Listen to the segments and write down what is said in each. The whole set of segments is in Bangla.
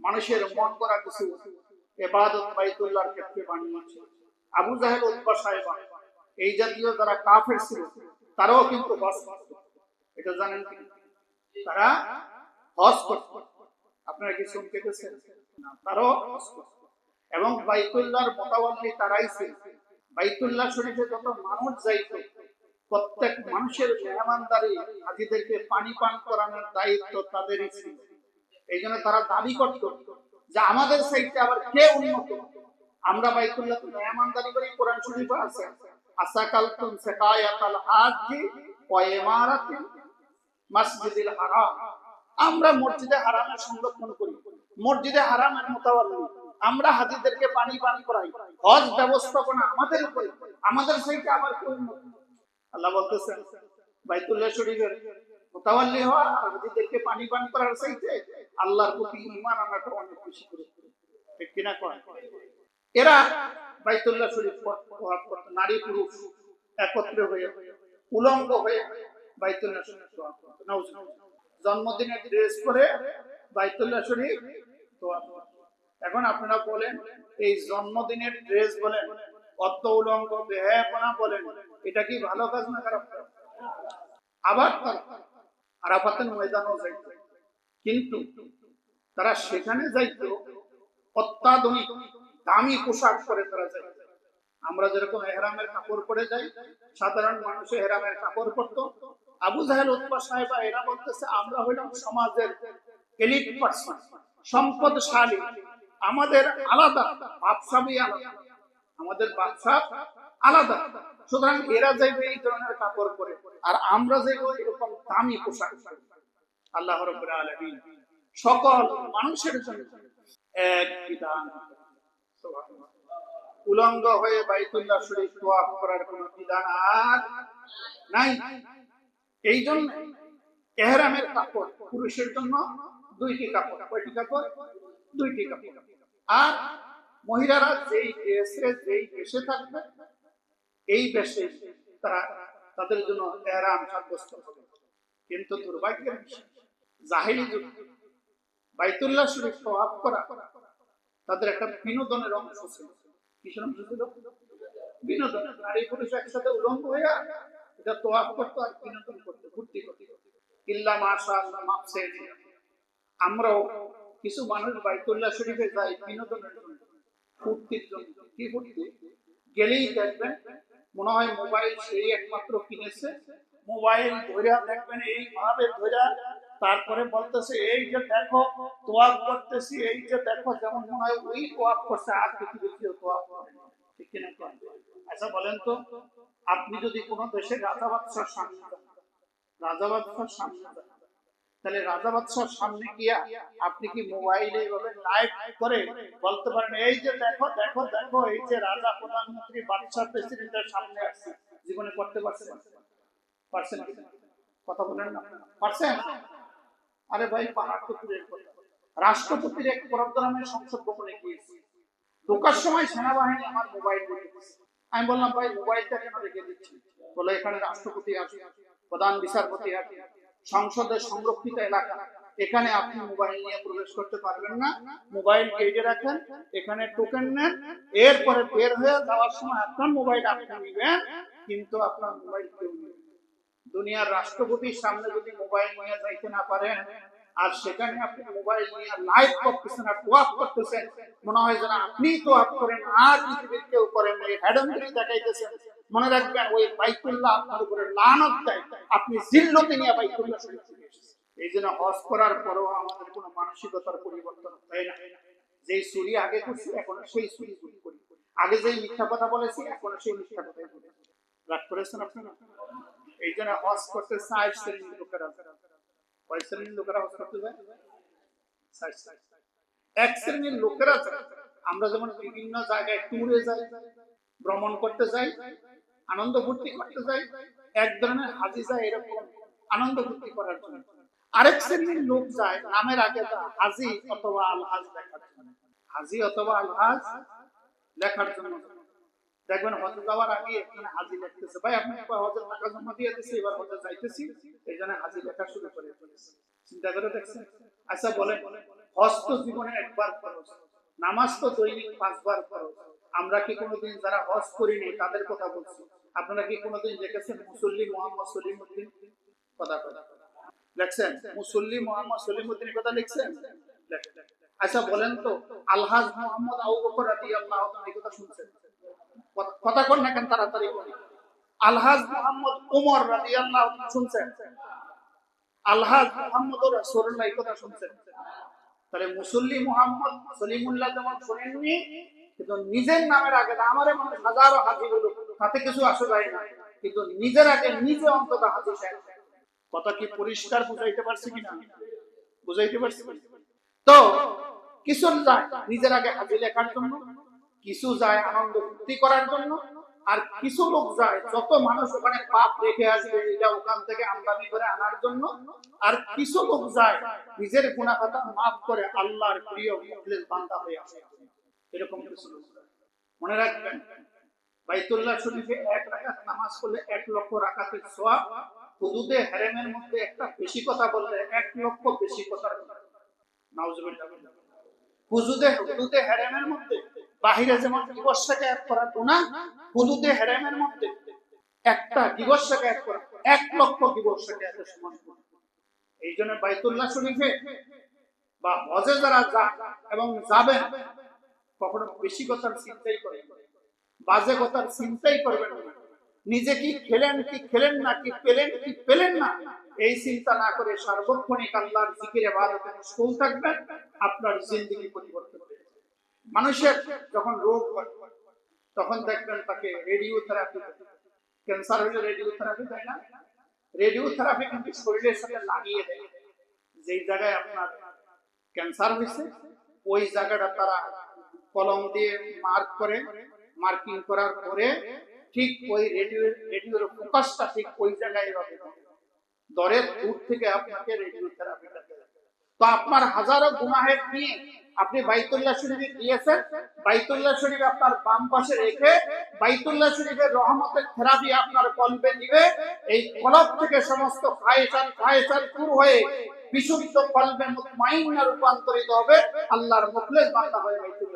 মানুষের মন করা কিছু এবাদত ক্ষেত্রে বানিয়েছে। আবু জাহেল সাহেবা এই জাতীয় যারা কাফের ছিল, তারাও কিন্তু এটা জানেন তারা হজ করত। আপনারা কি শুনতে পেয়েছেন? তারাও হজ করত। এবং বাইতুল্লাহর মোতাবল্লি তারাই ছিল। বাইতুল্লাহ শরীফে যত মানুষ যাইত প্রত্যেক মানুষের মেহমানদারি হাজিদেরকে পানি পান করানোর দায়িত্ব তাদেরই ছিল। এই জন্য তারা দাবি করত যে আমাদের সাইডে আবার কে উন্নত? আমরা বাইতুল্লাহ মেহমানদারি করি কোরআন শরীফ আছে। ইমারাতিল মসজিদিল হারাম। আমরা মসজিদে হারামের সংরক্ষণ করি, মসজিদে হারামের মোতাবাল্লি আমরা হাজিদেরকে পানি পান করাই, হজ ব্যবস্থাপনা আমাদের উপরে, আমাদের সাইডে আবার কেউ উন্নত? আল্লাহ বলতেছেন বাইতুল্লাহ শরীফের মোতাবাল্লি হওয়া আর হাজিদেরকে পানি পান করার চাইতে আল্লাহর প্রতি ঈমান আনাটা অনেক বেশি করে। ঠিক কিনা কয়? এরা বাইতুল্লাহ শরীফ নারী পুরুষ একত্রে হয়ে উলঙ্গ হয়ে বাইতুল্লাহ শরীফ নাউজুবিল্লাহ। ড্রেস পরে বাইতুল্লাহ শরীফ এখন আপনারা বলেন, এই জন্মদিনের ড্রেস বলেন অর্থ উলঙ্গ, বেহায়াপনা বলেন এটা কি ভালো কাজ না খারাপ? আবার তারা ময়দানও যাইত। কিন্তু তারা সেখানে যাইত, অত্যাধুনিক, দামি পোশাক পরে তারা যাইত। আমরা যেরকম এহরামের কাপড় পরে যাই, সাধারণ মানুষ এহরামের কাপড় পরতো। আবু জাহেল উৎপা সাহেবা এরা বলতেছে, আমরা হইলাম সমাজের এলিট পার্সন, সম্পদশালী, আমাদের আলাদা, বাপসাবি আলাদা। আমাদের বাদশা আলাদা। সুতরাং এরা যাইবে এই ধরনের কাপড় পরে, আর আমরা যাইব এরকম দামি পোশাক আল্লাহ সকল মানুষের জন্য এক বিধান উলঙ্গ হয়ে বাইতুল্লাহ শরীফ তোয়াফ করার কোন বিধান আর নাই। এই জন্য এহরামের কাপড় পুরুষের জন্য দুইটি কাপড়, কয়টি কাপড়? দুইটি কাপড়। আর মহিলারা যেই ড্রেসে, যেই বেশে থাকবে এই বেশে তারা তাদের জন্য এহরাম সাব্যস্ত হবে। কিন্তু দুর্ভাগ্যের জাহিলি বাইতুল্লাহ শরীফ তোয়াফ করা তাদের একটা বিনোদনের অংশ ছিল। কিসের অংশ ছিল বিনোদন, নারী পুরুষ একসাথে উলঙ্গ এটা করতো আর বিনোদন ফুর্তি করতো। মাপসে আমরাও কিছু মানুষ বাইতুল্লাহ শরীফে যাই বিনোদনের জন্য, ফুর্তির জন্য। কি ফুর্তি? গেলেই দেখবেন মনে হয় মোবাইল সেই একমাত্র কিনেছে মোবাইল ধরে দেখবেন এই এইভাবে ধরে তারপরে বলতেছে, এই যে দেখো তোয়াব করতেছি, এই যে দেখো, যেমন মনে হয় ওই তোয়াব করছে, আর পৃথিবীর কেউ তোয়াব করে ঠিক কিনা? আচ্ছা বলেন তো, আপনি যদি কোনো দেশে রাজা বাদশার সামনে রাজা বাদশার সামনে তাহলে রাজা বাদশার সামনে গিয়া আপনি কি মোবাইলে এইভাবে লাইভ করে বলতে পারেন, এই যে দেখো দেখো দেখো, এই যে রাজা প্রধানমন্ত্রী বাদশাহ প্রেসিডেন্টের সামনে আসছে। জীবনে করতে পারছেন পারছেন? কথা বলেন না। পারছেন? আরে ভাই, পাহাড় তো দূরের কথা। রাষ্ট্রপতির এক প্রোগ্রামের সংসদ ভবনে গিয়েছি। ঢোকার সময় সেনাবাহিনী আমার মোবাইল। আমি বললাম, ভাই, মোবাইলটা কেন রেখে দিচ্ছি। বলে এখানে রাষ্ট্রপতি আছে, প্রধান বিচারপতি আছে। সংসদের সংরক্ষিত এলাকা। এখানে আপনি মোবাইল নিয়ে প্রবেশ করতে পারবেন না। মোবাইল গেটে রাখেন, এখানে টোকেন নেন, এরপরে বের হয়ে যাওয়ার সময় আপনার মোবাইল আপনি নেবেন, কিন্তু আপনার মোবাইল কেউ নেবেন দুনিয়ার রাষ্ট্রপতির সামনে যদি মোবাইল নিয়ে যাইতে না পারেন, আর সেখানে আপনি মোবাইল নিয়ে লাইভ করতেছেন আর তোয়াপ করতেছেন, মনে হয় যেন আপনি তো আপ করেন, আর পৃথিবীর কেউ করেন এই হ্যাডমগিরি দেখাইতেছেন। মনে রাখবেন, ওই বাইতুল্লাহ আপনার উপরে লানত দেয়। আপনি জিল্লতে নিয়ে বাইতুল্লাহ শরীফ থেকে এসেছেন। এই জন্য হজ করার পরেও আমাদের কোনো মানসিকতার পরিবর্তন হয় না। যেই চুরি আগে করছি, এখন সেই চুরি চুরি করি। আগে যেই মিথ্যা কথা বলেছি, এখন সেই মিথ্যা কথাই বলেছি। রাগ করেছেন আপনারা? এই জন্য হজ করতে চার শ্রেণির লোকেরা কয় শ্রেণির লোকেরা হজ করতে যায়? এক শ্রেণির লোকেরা আমরা যেমন বিভিন্ন জায়গায় ট্যুরে যাই, ভ্রমণ করতে যাই আনন্দ ফুর্তি করতে যাই, এক ধরনের হাজি যায় এরকম আনন্দ ফুর্তি করার জন্য। আরেক শ্রেণির লোক যায়, নামের আগে হাজি অথবা আলহাজ লেখার জন্য। হাজি অথবা আলহাজ লেখার জন্য। দেখবেন হজে যাওয়ার আগে এখানে হাজি ভাই আপনি টাকা জমা দিয়ে এবার হজে যাইতেছি, এই জন্য হাজি শুরু করে চিন্তা করে দেখছেন? আচ্ছা বলেন, হজ জীবনে একবার খরচ নামাজ তো দৈনিক পাঁচবার খরচ আমরা কি কোনোদিন যারা হজ করিনি, তাদের কথা বলছি। আপনারা কি কোনোদিন দেখেছেন মুসল্লি মোহাম্মদ সলিম উদ্দিন কথা কথা লেখছেন মুসল্লি মোহাম্মদ সলিম উদ্দিন কথা লিখছেন? আচ্ছা বলেন তো, আলহাজ মোহাম্মদ আবু বকর রাদিয়াল্লাহু তাআলা কথা শুনছেন? কথা- কর না কেন তাড়াতাড়ি বলি আলহাজ মোহাম্মদ উমর রাদিয়াল্লাহু তাআলা শুনছেন? আলহাজ মোহাম্মদ রাসূলুল্লাহ কথা শুনছেন? তাহলে মুসল্লি মোহাম্মদ সলিমুল্লাহ যেমন শোনেননি কিন্তু নিজের নামের আগে আমারে মানুষ হাজারো হাজি বলুক তাতে কিছু আসে যায় না কিন্তু নিজের আগে নিজে অন্তত হাজি কথা কি পরিষ্কার বুঝাইতে পারছি কিনা? বুঝাইতে পারছি? তো কিছু যায় নিজের আগে হাজি লেখার জন্য কিছু যায় আনন্দ ফুর্তি করার জন্য আর কিছু লোক যায় যত মানুষ ওখানে পাপ রেখে আসবে এটা ওখান থেকে আমদানি করে আনার জন্য আর কিছু লোক যায় নিজের গুণাখাতা মাফ করে আল্লাহর প্রিয় বান্দা হয়ে আসে। এরকম কিছু মনে রাখবেন, বাইতুল্লাহ শরীফে এক রাকাত নামাজ পড়লে এক লক্ষ রাকাতের সোয়াব হুদুদে হেরেমের মধ্যে একটা বেশি কথা বললে এক লক্ষ বেশি কথা। এই জন্য বাইতুল্লাহ শরীফে বা হজে যারা এবং যাবেন কখনো বেশি কথার চিন্তাই করেন বাজে কথার চিন্তাই করবেন নিজে কি খেলেন কি খেলেন না, কি পেলেন কি পেলেন না, এই চিন্তা না করে সার্বক্ষণিক আল্লাহর জিকিরে বাদতে মশগুল থাকবেন, আপনার জিন্দগি পরিবর্তন যাবে। মানুষের যখন রোগ তখন দেখবেন তাকে রেডিও থেরাপি ক্যান্সার হলে রেডিও থেরাপি দেয় না। রেডিও থেরাপি কিন্তু শরীরের সাথে লাগিয়ে দেয়। যেই জায়গায় আপনার ক্যান্সার হয়েছে, ওই জায়গাটা তারা কলম দিয়ে মার্ক করে মার্কিং করার পরে ঠিক ওই রেডিও রেডিওর ফোকাসটা ঠিক ওই জায়গায় হবে। দরের দূর থেকে আপনাকে রেডিও থেরাপিটা দেবে। তো আপনার হাজারো গুনাহের নিয়ে আপনি বাইতুল্লাহ শরীফে গিয়েছেন, বাইতুল্লাহ শরীফ আপনার বাম পাশে রেখে বাইতুল্লাহ শরীফের রহমতের থেরাপি আপনার কলবে দিবে এই কলব থেকে সমস্ত খায়েসান খায়েসান দূর হয়ে বিশুদ্ধ কলবে মুতমাইন্না রূপান্তরিত হবে। আল্লাহর মুখলেস বান্দা হয়ে বাইতুল্লাহ।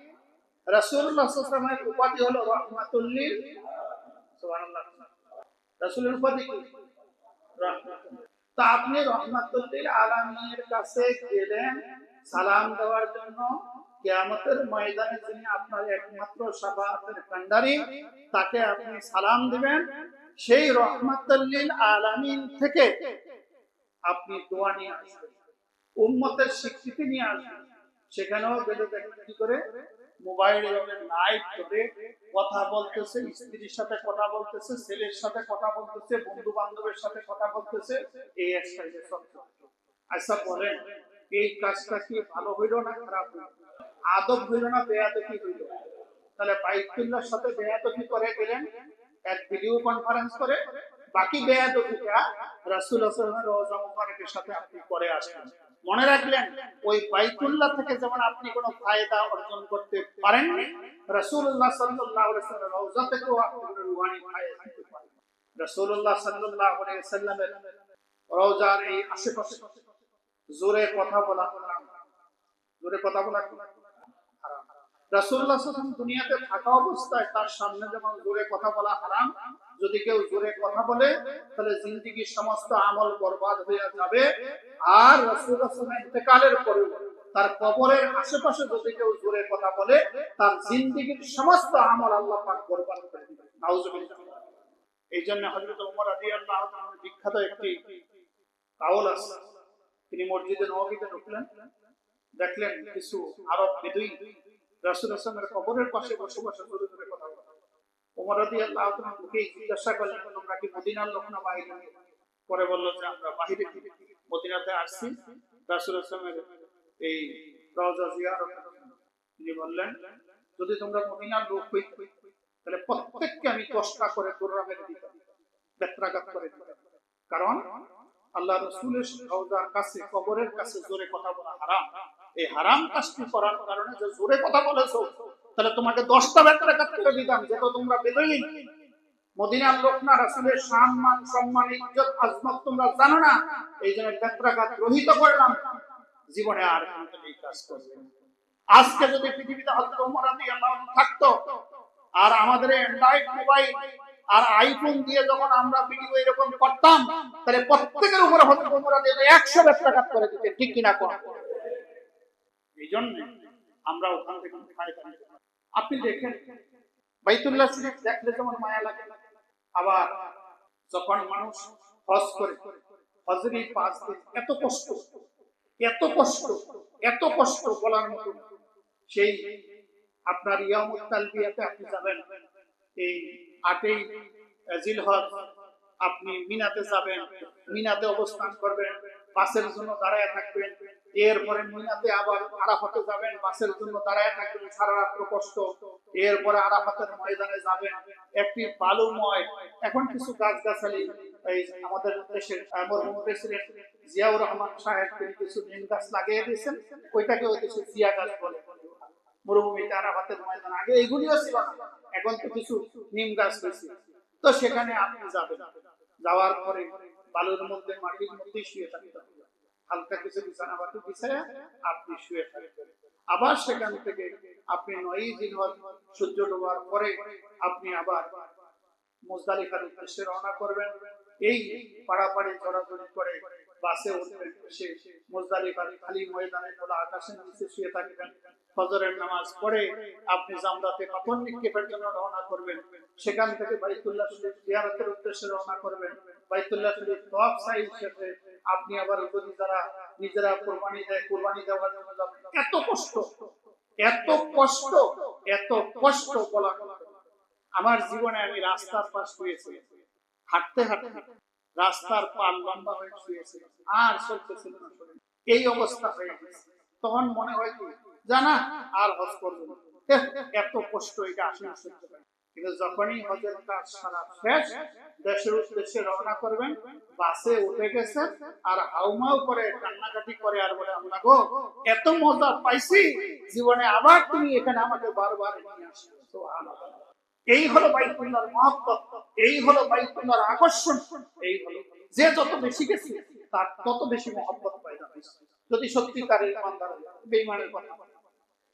উপাধি হলো উপাধি তা আপনি রহমাতুল্লিল কাছে গেলেন সালাম দেওয়ার জন্য। কিয়ামতের ময়দানে আপনার একমাত্র সাফাতের কান্ডারি তাকে আপনি সালাম দিবেন। সেই রহমাতুল্লিল আলামিন থেকে আপনি দোয়া নিয়ে আসবেন। উম্মতের স্বীকৃতি নিয়ে আসবেন। সেখানেও গেলে কি করে? আচ্ছা হইল না আদব হইল না তাহলে বাইতুল্লাহর সাথে বেয়াদবি করে গেলেন, এক ভিডিও কনফারেন্স করে, বাকি বেয়াদবিটা রাসূল মুবারকের সাথে আপনি করে আসবেন মনে রাখলেন, ওই বাইতুল্লাহ থেকে যেমন আপনি কোনো ফায়দা অর্জন করতে পারেন, রাসূলুল্লাহ সাল্লাল্লাহু আলাইহি ওয়াসাল্লাম রওজা থেকেও আপনি কোনো রুহানি ফায়দা নিতে পারেন। রাসূলুল্লাহ সাল্লাল্লাহু আলাইহি ওয়াসাল্লামের রওজার এই আশেপাশে জোরে কথা বলা জোরে কথা বলা হারাম। রাসূলুল্লাহ সাল্লাল্লাহু আলাইহি দুনিয়াতে থাকা অবস্থায় তার সামনে যেমন জোরে কথা বলা হারাম যদি কেউ জোরে কথা বলে, তাহলে জিন্দিগির সমস্ত আমল বরবাদ হয়ে যাবে। আর ইন্তেকালের পরে তার কবরের আশেপাশে যদি কেউ জোরে কথা বলে, তার জিন্দিগির সমস্ত আমল আল্লাহ পাক বরবাদ করে দিবেন। এই জন্য হযরত ওমর রাদিয়াল্লাহু তাআলা বিখ্যাত একটি কাউল আছে। তিনি মসজিদে নববীতে ঢুকলেন। দেখলেন কিছু আরব বিদুই রাসূল আসলামের কবরের পাশে বসে বসে জোরে জোরে কথা বলে যদি তোমরা মদিনার লোক হইতে তাহলে প্রত্যেককে আমি দশটা করে কারণ আল্লাহ রসুলের রওজার কাছে, কবরের কাছে জোরে কথা বলা হারাম। এই হারাম কাজটি করার কারণে যে জোরে কথা বলেছ তাহলে তোমাকে দশটা বেত্রাঘাত করে দিতাম যেহেতু তোমরা তোমরা আর কাজ আমাদের আর আইফোন দিয়ে যখন আমরা ভিডিও এরকম করতাম, তাহলে প্রত্যেকের উপরে হযরত ওমর রাদিয়াল্লাহু একশো বেত্রাঘাত করে দিতে ঠিক কিনা কোন? এই জন্য আমরা ওখান থেকে আপনি দেখেন, বাইতুল্লাহ শরীফ দেখলে যেমন মায়া লাগে। আবার যখন মানুষ হজ করে পাঁচ এত কষ্ট এত কষ্ট এত কষ্ট বলার মতো। সেই আপনার আপনি যাবেন। এই আটই জিলহজ আপনি মিনাতে যাবেন, মিনাতে অবস্থান করবেন, বাসের জন্য দাঁড়ায় থাকবেন। এরপরে মিনাতে আবার আরাফাতে যাবেন, বাসের জন্য দাঁড়ায় থাকবেন সারা রাত্র কষ্ট। এরপরে আরাফাতের ময়দানে যাবেন, একটি বালুময়, এখন কিছু গাছ গাছালি আমাদের দেশের মরহুম প্রেসিডেন্ট জিয়াউর রহমান সাহেব তিনি কিছু নিম গাছ লাগিয়ে দিয়েছেন ওইটাকে ওই দেশে জিয়া গাছ বলে। মরুভূমিতে আরাফাতের ময়দান, আগে এগুলিও ছিল এখন তো কিছু নিম গাছ হয়েছে তো সেখানে আপনি যাবেন, যাওয়ার পরে বালুর মধ্যে মাটির মধ্যে শুয়ে থাকতে হবে। হালকা কিছু বিছানা বাটি বিছায় আপনি শুয়ে থাকবেন। আবার সেখান থেকে আপনি নয় দিন সূর্য ডোবার পরে আপনি আবার মুজদালিফার উদ্দেশ্যে রওনা করবেন। এই পাড়াপাড়ি চড়াচড়ি করে বাসে উঠবেন সে মুজদালিফার খালি ময়দানে খোলা আকাশের নিচে শুয়ে থাকবেন। ফজরের নামাজ পড়ে আপনি জামরাতে পাথর নিক্ষেপের জন্য রওনা করবেন। সেখান থেকে বাইতুল্লাহ শরীফ জিয়ারতের উদ্দেশ্যে রওনা করবেন। বাইতুল্লাহ শরীফ তওয়াফ সাই শেষে আপনি আবার যদি যারা নিজেরা কোরবানি দেয়, কোরবানি দেওয়ার জন্য এত কষ্ট এত কষ্ট এত কষ্ট বলা আমার জীবনে আমি রাস্তার পাশ শুয়েছি হাঁটতে হাঁটতে রাস্তার পাল লম্বা হয়ে শুয়েছে আর চলতেছিল না। এই অবস্থা হয়ে গেছে। তখন মনে হয় জানা, আর হজ করব এত কষ্ট, এটা আসলে সহ্য হয়। কিন্তু যখনই হজের কাজ সারা শেষ দেশের উদ্দেশ্যে রওনা করবেন, বাসে উঠে গেছে আর করে, কান্নাকাটি করে আর বলে আমরা গো, এত মজা পাইছি, জীবনে আবার তুমি এখানে আমাকে বারবার নিয়ে এই হলো মহব্বত, এই হলো আকর্ষণ, এই হলো। যে যত বেশি গেছে, তার তত বেশি মহব্বত হয়েছে। যদি সত্যিকারের ইমানদার বেঈমানের কথা।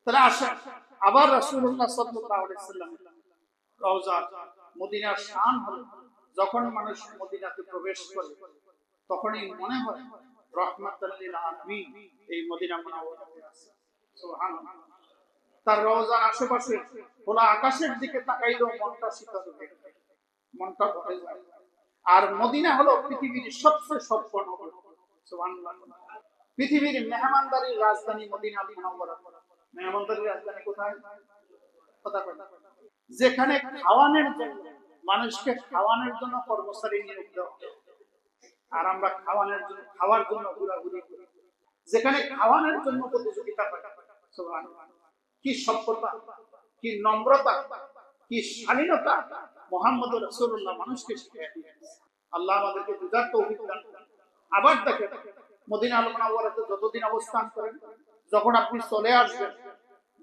তাহলে আসেন, আবার রাসূলুল্লাহ সাল্লাল্লাহু আলাইহি রওজা মদিনার শান যখন মানুষ মদিনাতে প্রবেশ করে, তখনই মনে হয় রহমাতুল লিল আলামিন এই মদিনা আছে। সুবহানাল্লাহ। তার রওজার আশেপাশে খোলা আকাশের দিকে মনটা শীতল হয়ে মনটা ভরে যায়। আর মদিনা হলো পৃথিবীর সবচেয়ে সফল পৃথিবীর মেহমানদারির রাজধানী মদিনা মেহমানদারির রাজধানী কোথায়? কথা না। যেখানে খাওয়ানোর জন্য, মানুষকে খাওয়ানোর জন্য কর্মচারী নিয়োগ দেওয়া। আর আমরা খাওয়ানোর জন্য, খাওয়ার জন্য ঘোরাঘুরি করি। যেখানে খাওয়ানোর জন্য প্রতিযোগিতা কি সভ্যতা কি নম্রতা, কি শালীনতা, মোহাম্মদ রসুল্লাহ মানুষকে শিখিয়ে আল্লাহ আমাদেরকে বুঝার তৌফিক দান আবার দেখেন, মদিনা আল যতদিন অবস্থান করেন, যখন আপনি চলে আসবেন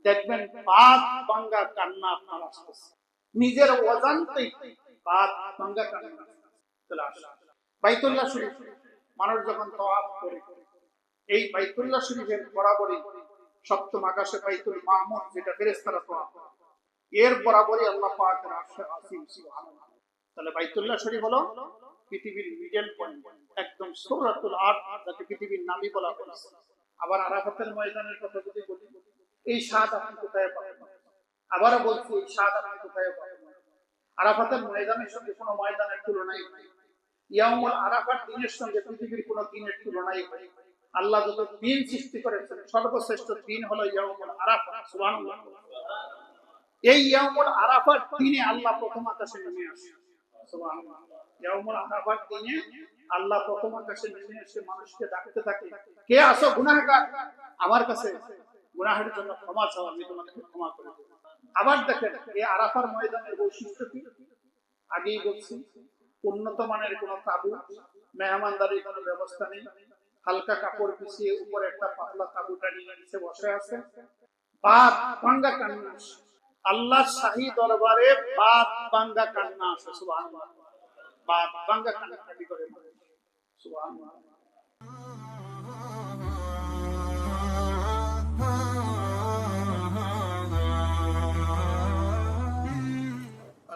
দেখবেন বাদ বাঙ্গা কান্না আপনার নিজের অজান্তেই বাদ বাঙ্গা কান্না বাইতুল্লাহ শরীফ মানুষ যখন করে। এই বাইতুল্লাহ শরীফের বরাবরই সপ্তম আকাশে বাইতুল মাহমুদ যেটা তওয়াফ এর বরাবরই আল্লাহ আসীম তাহলে বাইতুল্লাহ শরীফ হলো পৃথিবীর মিডল পয়েন্ট একদম সূরাতুল আট যাকে পৃথিবীর নাবি বলা আবার আরাফাতের ময়দানের কথা যদি বলি এই স্বাদ আপনি কোথায় পাবেন? আবারও বলছি, এই স্বাদ আপনি কোথায় পাবেন? আরাফাতের ময়দানের সঙ্গে কোনো ময়দানের তুলনাই নাই। ইয়ামুল আরাফার দিনের সঙ্গে পৃথিবীর দিনের আল্লাহ যত দিন সৃষ্টি করেছেন, সর্বশ্রেষ্ঠ দিন হলো ইয়ামুল আরাফা এই ইয়ামুল আরাফার দিনে আল্লাহ প্রথম আকাশে নেমে আসে। ইয়াউমুল আরাফার দিনে আল্লাহ প্রথম আকাশে নেমে এসে মানুষকে ডাকতে থাকে, কে আসো গুনাহগার? আমার কাছে গুনাহের জন্য ক্ষমা চাও, আমি তোমাকে ক্ষমা করে আবার দেখেন, এই আরাফার ময়দানের বৈশিষ্ট্য কি আগেই বলছি, উন্নত মানের কোন তাবু মেহমানদারির কোনো ব্যবস্থা নেই। হালকা কাপড় পিছিয়ে উপরে একটা পাতলা তাবু টানিয়ে নিচে বসে আছে। বাপ বাঙ্গা কান্না। আল্লাহ শাহী দরবারে বাপ বাঙ্গা কান্না আসে, সুবহানাল্লাহ। বাপ বাঙ্গা কান্না কাটি করে। সুবহানাল্লাহ।